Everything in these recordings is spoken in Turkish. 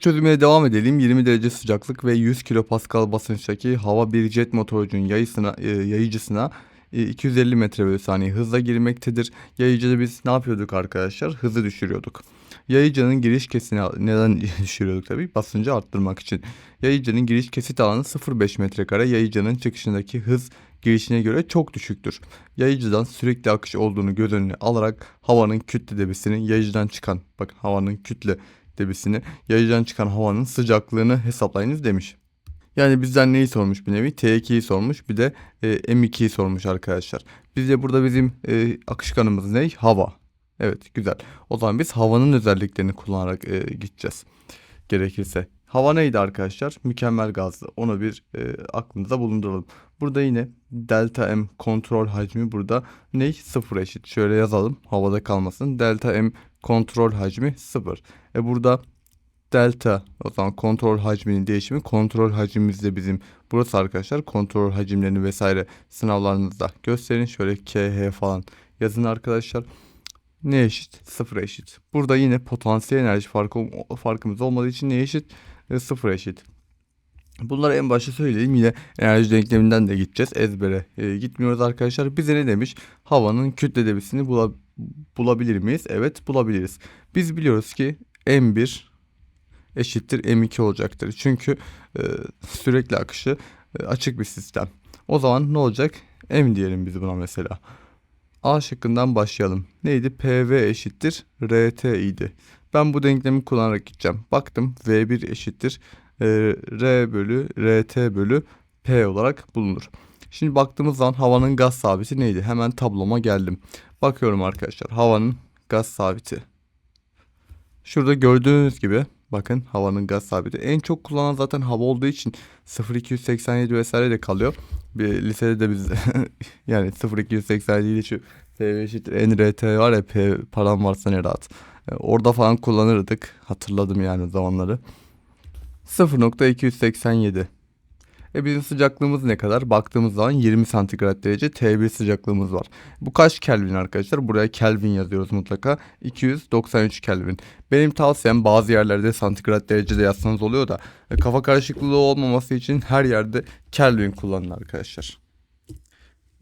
Çözümüne devam edelim. 20 derece sıcaklık ve 100 kilopascal basınçtaki hava bir jet motorcunun yayısına, e, yayıcısına e, 250 metre bölü saniye hızla girmektedir. Yayıcıda biz ne yapıyorduk arkadaşlar? Hızı düşürüyorduk. Yayıcının giriş kesini neden düşürüyorduk tabii? Basıncı arttırmak için. Yayıcının giriş kesit alanı 0.5 metrekare. Yayıcının çıkışındaki hız girişine göre çok düşüktür. Yayıcıdan sürekli akış olduğunu göz önüne alarak havanın kütle debisinin yayıcıdan çıkan bakın havanın kütle debisini yayıcıdan çıkan havanın sıcaklığını hesaplayınız demiş. Yani bizden neyi sormuş bir nevi? T2'yi sormuş bir de e, M2'yi sormuş arkadaşlar. Biz de burada bizim e, akışkanımız ne? Hava. Evet güzel. O zaman biz havanın özelliklerini kullanarak e, gideceğiz. Gerekirse. Hava neydi arkadaşlar? Mükemmel gazlı. Onu bir e, aklınıza bulunduralım. Burada yine delta M kontrol hacmi burada ne? Sıfır eşit. Şöyle yazalım havada kalmasın. Delta M kontrol hacmi sıfır. E burada delta o zaman kontrol hacminin değişimi kontrol hacmimiz de bizim burası arkadaşlar kontrol hacimlerini vesaire sınavlarınızda gösterin. Şöyle KH falan yazın arkadaşlar. Ne eşit? Sıfır eşit. Burada yine potansiyel enerji farkı farkımız olmadığı için ne eşit? E, sıfır eşit. Bunları en başta söyleyelim yine enerji denkleminden de gideceğiz. Ezbere e, gitmiyoruz arkadaşlar. Bize ne demiş? Havanın kütle debisini bula- bulabilir miyiz evet bulabiliriz biz biliyoruz ki M1 eşittir M2 olacaktır. Çünkü e, sürekli akışı e, açık bir sistem. O zaman ne olacak? M diyelim biz buna mesela. A şıkkından başlayalım. Neydi? PV eşittir RT idi. Ben bu denklemi kullanarak gideceğim. Baktım V1 eşittir e, R bölü RT bölü P olarak bulunur. Şimdi baktığımız zaman havanın gaz sabiti neydi? Hemen tabloma geldim. Bakıyorum arkadaşlar havanın gaz sabiti. Şurada gördüğünüz gibi bakın havanın gaz sabiti. En çok kullanılan zaten hava olduğu için 0287 vesaire de kalıyor. Bir lisede de biz yani 0287 ile şu PV eşittir NRT var ya P param varsa ne rahat. E, Orada falan kullanırdık. Hatırladım yani zamanları. 0.287. E bizim sıcaklığımız ne kadar? Baktığımız zaman 20 santigrat derece T1 sıcaklığımız var. Bu kaç Kelvin arkadaşlar? Buraya Kelvin yazıyoruz mutlaka. 293 Kelvin. Benim tavsiyem bazı yerlerde santigrat derecede yazsanız oluyor da e, kafa karışıklığı olmaması için her yerde Kelvin kullanın arkadaşlar.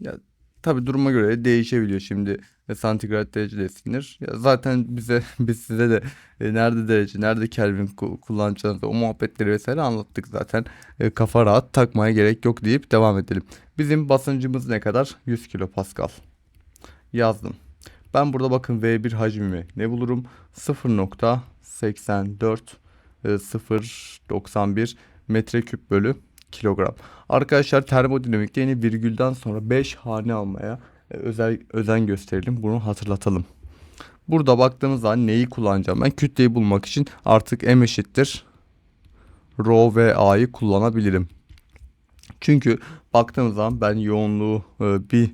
Ya tabi duruma göre değişebiliyor şimdi e, santigrat derece desinir. Ya zaten bize biz size de e, nerede derece, nerede Kelvin ku- kullanacağınızı o muhabbetleri vesaire anlattık zaten. E, kafa rahat takmaya gerek yok deyip devam edelim. Bizim basıncımız ne kadar? 100 kilopascal. Yazdım. Ben burada bakın V1 hacmimi ne bulurum? 0.84 e, 0.91 metreküp bölü kilogram. Arkadaşlar termodinamikte yine virgülden sonra 5 hane almaya e, özel özen gösterelim. Bunu hatırlatalım. Burada baktığımız zaman neyi kullanacağım? Ben kütleyi bulmak için artık M eşittir. Rho ve A'yı kullanabilirim. Çünkü baktığımız zaman ben yoğunluğu e, bir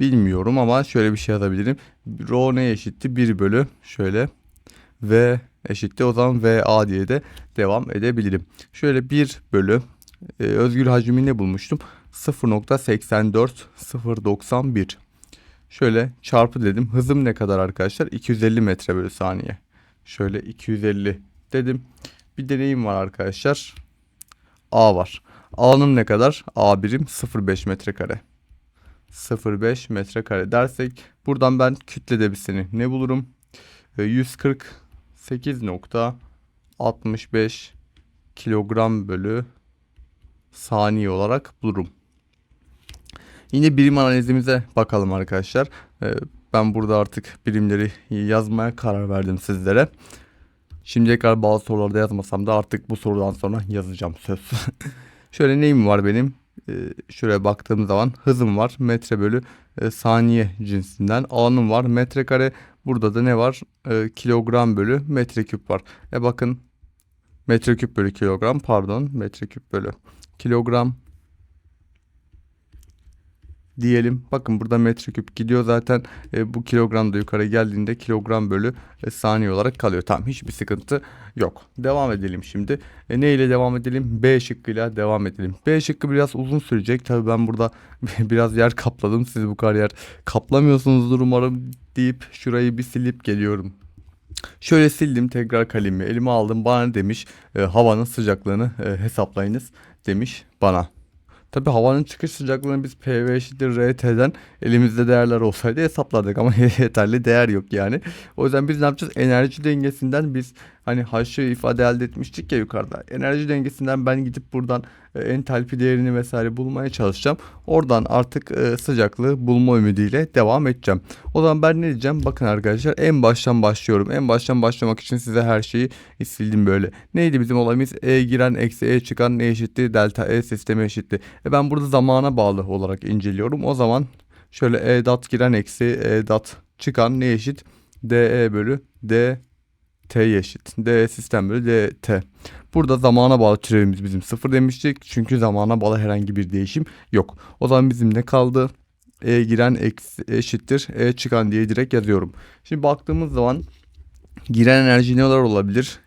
bilmiyorum ama şöyle bir şey yazabilirim. Rho ne eşitti? 1 bölü şöyle V eşitti. O zaman VA diye de devam edebilirim. Şöyle 1 bölü e, özgür hacmi ne bulmuştum? 0.84 091. Şöyle çarpı dedim. Hızım ne kadar arkadaşlar? 250 metre bölü saniye. Şöyle 250 dedim. Bir deneyim var arkadaşlar. A var. A'nın ne kadar? A birim 0.5 metrekare. 0.5 metrekare dersek buradan ben kütle debisini ne bulurum? E, 148.65 kilogram bölü saniye olarak bulurum. Yine birim analizimize bakalım arkadaşlar. Ee, Ben burada artık birimleri yazmaya karar verdim sizlere. Şimdiye kadar bazı sorularda yazmasam da artık bu sorudan sonra yazacağım söz. Şöyle neyim var benim? Ee, Şuraya baktığım zaman hızım var. Metre bölü e, saniye cinsinden. Alanım var. Metrekare. Burada da ne var? Ee, Kilogram bölü metreküp var. E bakın metreküp bölü kilogram pardon. Metreküp bölü kilogram diyelim. Bakın burada metreküp gidiyor zaten. E, bu kilogram da yukarı geldiğinde kilogram bölü e, saniye olarak kalıyor. Tamam hiçbir sıkıntı yok. Devam edelim şimdi. E, ne ile devam edelim? B şıkkıyla devam edelim. B şıkkı biraz uzun sürecek. Tabii ben burada biraz yer kapladım. Siz bu kadar yer kaplamıyorsunuzdur umarım deyip şurayı bir silip geliyorum. Şöyle sildim tekrar kalemi elime aldım bana demiş e, havanın sıcaklığını e, hesaplayınız demiş bana. Tabi havanın çıkış sıcaklığını biz PV eşittir RT'den elimizde değerler olsaydı hesaplardık ama yeterli değer yok yani. O yüzden biz ne yapacağız? Enerji dengesinden biz hani H'ı ifade elde etmiştik ya yukarıda. Enerji dengesinden ben gidip buradan e, entalpi değerini vesaire bulmaya çalışacağım. Oradan artık e, sıcaklığı bulma ümidiyle devam edeceğim. O zaman ben ne diyeceğim? Bakın arkadaşlar en baştan başlıyorum. En baştan başlamak için size her şeyi sildim böyle. Neydi bizim olayımız? E giren eksi E çıkan ne eşitti? Delta E sistemi eşitti. E ben burada zamana bağlı olarak inceliyorum. O zaman şöyle E dat giren eksi E dat çıkan ne eşit? DE bölü D T eşit. D sistem bölü DT. Burada zamana bağlı türevimiz bizim sıfır demiştik. Çünkü zamana bağlı herhangi bir değişim yok. O zaman bizim ne kaldı? E giren eksi, eşittir. E çıkan diye direkt yazıyorum. Şimdi baktığımız zaman giren enerji neler olabilir?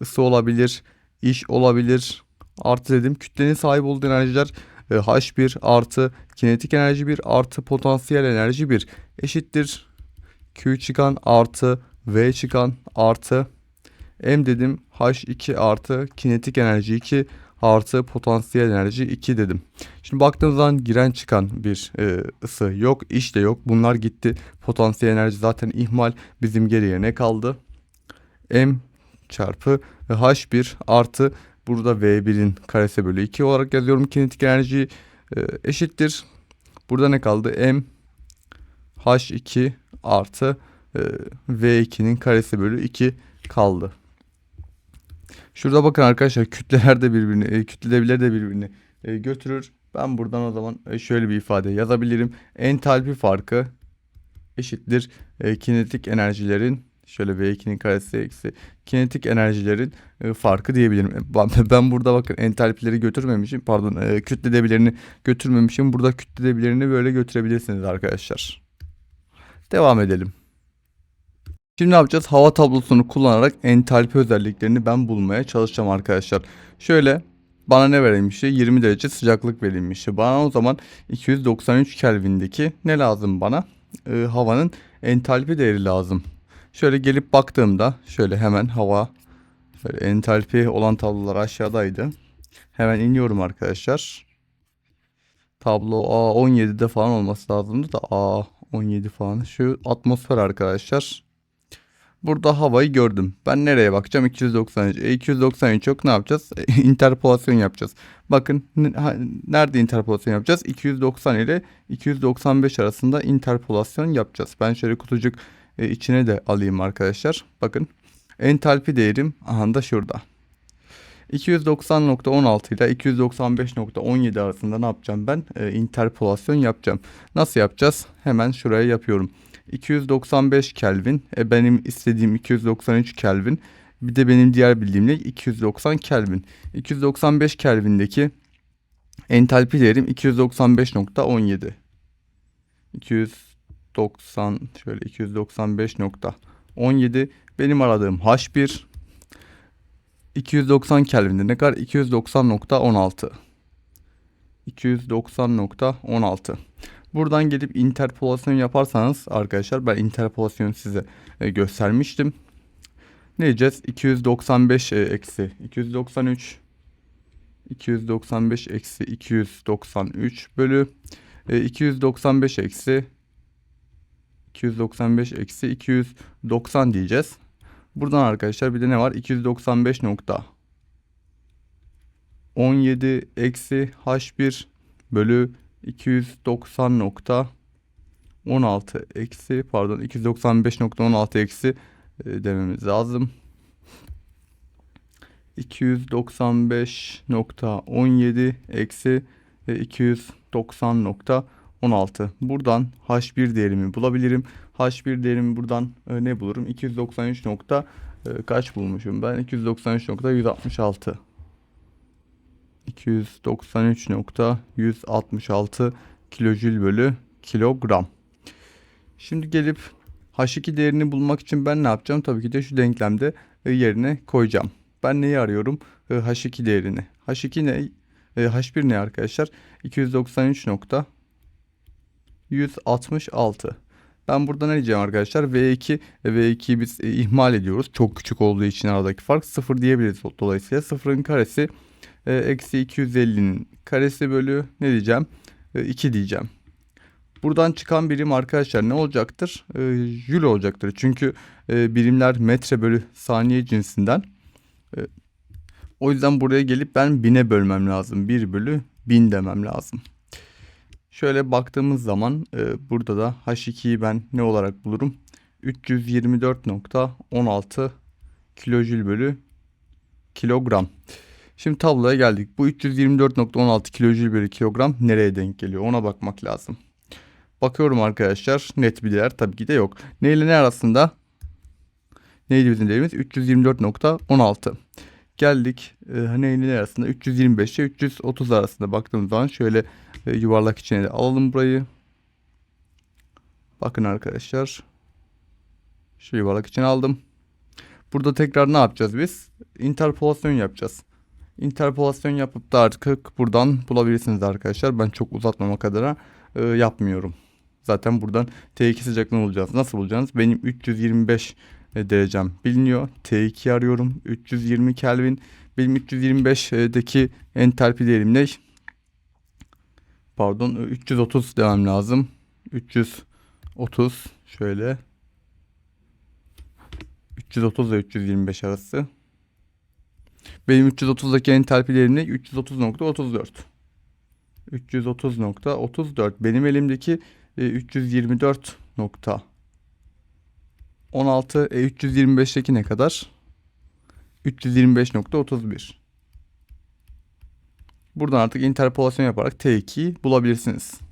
Isı olabilir, iş olabilir. Artı dedim kütlenin sahip olduğu enerjiler e, H1 artı kinetik enerji 1 artı potansiyel enerji 1 eşittir. Q çıkan artı V çıkan artı M dedim H2 artı kinetik enerji 2 artı potansiyel enerji 2 dedim. Şimdi baktığımız zaman giren çıkan bir e, ısı yok, iş de yok. Bunlar gitti. Potansiyel enerji zaten ihmal. Bizim geriye ne kaldı? M çarpı H1 artı burada V1'in karesi bölü 2 olarak yazıyorum. Kinetik enerji e, eşittir. Burada ne kaldı? M H2 artı V2'nin karesi bölü 2 kaldı. Şurada bakın arkadaşlar kütleler de birbirini, e, kütleler de birbirini e, götürür. Ben buradan o zaman e, şöyle bir ifade yazabilirim. Entalpi farkı eşittir kinetik enerjilerin şöyle V2'nin karesi eksi kinetik enerjilerin farkı diyebilirim. Ben, burada bakın entalpileri götürmemişim. Pardon e, götürmemişim. Burada kütle debilerini böyle götürebilirsiniz arkadaşlar. Devam edelim. Şimdi ne yapacağız? Hava tablosunu kullanarak entalpi özelliklerini ben bulmaya çalışacağım arkadaşlar. Şöyle bana ne verilmişti? 20 derece sıcaklık verilmişti. Bana o zaman 293 Kelvin'deki ne lazım bana? Ee, havanın entalpi değeri lazım. Şöyle gelip baktığımda şöyle hemen hava şöyle entalpi olan tablolar aşağıdaydı. Hemen iniyorum arkadaşlar. Tablo A17'de falan olması lazımdı da A17 falan. Şu atmosfer arkadaşlar. Burada havayı gördüm. Ben nereye bakacağım? 293. E 293 yok ne yapacağız? E, interpolasyon yapacağız. Bakın nerede interpolasyon yapacağız? 290 ile 295 arasında interpolasyon yapacağız. Ben şöyle kutucuk e, içine de alayım arkadaşlar. Bakın entalpi değerim aha da şurada. 290.16 ile 295.17 arasında ne yapacağım ben? E, interpolasyon yapacağım. Nasıl yapacağız? Hemen şuraya yapıyorum. 295 Kelvin. E benim istediğim 293 Kelvin. Bir de benim diğer bildiğim ne? 290 Kelvin. 295 Kelvin'deki entalpi değerim 295.17. 290 şöyle 295.17 benim aradığım H1 290 Kelvin'de ne kadar? 290.16 290.16 Buradan gelip interpolasyon yaparsanız arkadaşlar ben interpolasyonu size e, göstermiştim. Ne diyeceğiz? 295 e, eksi 293 295 eksi 293 bölü e, 295 eksi 295 eksi 290 diyeceğiz. Buradan arkadaşlar bir de ne var? 295 nokta 17 eksi H1 bölü 290.16 eksi pardon 295.16 eksi e, dememiz lazım. 295.17 eksi 290.16 e, buradan H1 değerimi bulabilirim. H1 değerimi buradan e, ne bulurum? 293 nokta e, kaç bulmuşum ben? 293.166 293.166 kilojül bölü kilogram. Şimdi gelip H2 değerini bulmak için ben ne yapacağım? Tabii ki de şu denklemde e, yerine koyacağım. Ben neyi arıyorum? E, H2 değerini. H2 ne? E, H1 ne arkadaşlar? 293.166. Ben burada ne diyeceğim arkadaşlar? V2 e, V2'yi biz e, ihmal ediyoruz. Çok küçük olduğu için aradaki fark 0 diyebiliriz. Dolayısıyla 0'ın karesi e, eksi 250'nin karesi bölü ne diyeceğim? E, 2 diyeceğim. Buradan çıkan birim arkadaşlar ne olacaktır? E, jül olacaktır. Çünkü e, birimler metre bölü saniye cinsinden. E, o yüzden buraya gelip ben bine bölmem lazım. 1 bölü 1000 demem lazım. Şöyle baktığımız zaman e, burada da H2'yi ben ne olarak bulurum? 324.16 kilojül bölü kilogram. Şimdi tabloya geldik. Bu 324.16 kilojül bölü kilogram nereye denk geliyor? Ona bakmak lazım. Bakıyorum arkadaşlar. Net bir değer tabii ki de yok. Ne ile ne arasında? Neydi bizim değerimiz? 324.16. Geldik. E, ne ile ne arasında? 325 ile 330 arasında baktığımız zaman şöyle e, yuvarlak içine de alalım burayı. Bakın arkadaşlar. Şu yuvarlak içine aldım. Burada tekrar ne yapacağız biz? Interpolasyon yapacağız. Interpolasyon yapıp da artık buradan bulabilirsiniz arkadaşlar. Ben çok uzatmamak adına e, yapmıyorum. Zaten buradan T2 sıcaklığını bulacağız. Nasıl bulacaksınız? Benim 325 derecem biliniyor. T2 arıyorum. 320 Kelvin. Benim 325'deki entalpi değerim ne? Pardon 330 demem lazım. 330 şöyle. 330 ile 325 arası. Benim 330'daki entalpi değerim ne? 330.34. 330.34. Benim elimdeki e, 324. 16 e 325'teki ne kadar? 325.31. Buradan artık interpolasyon yaparak T2'yi bulabilirsiniz.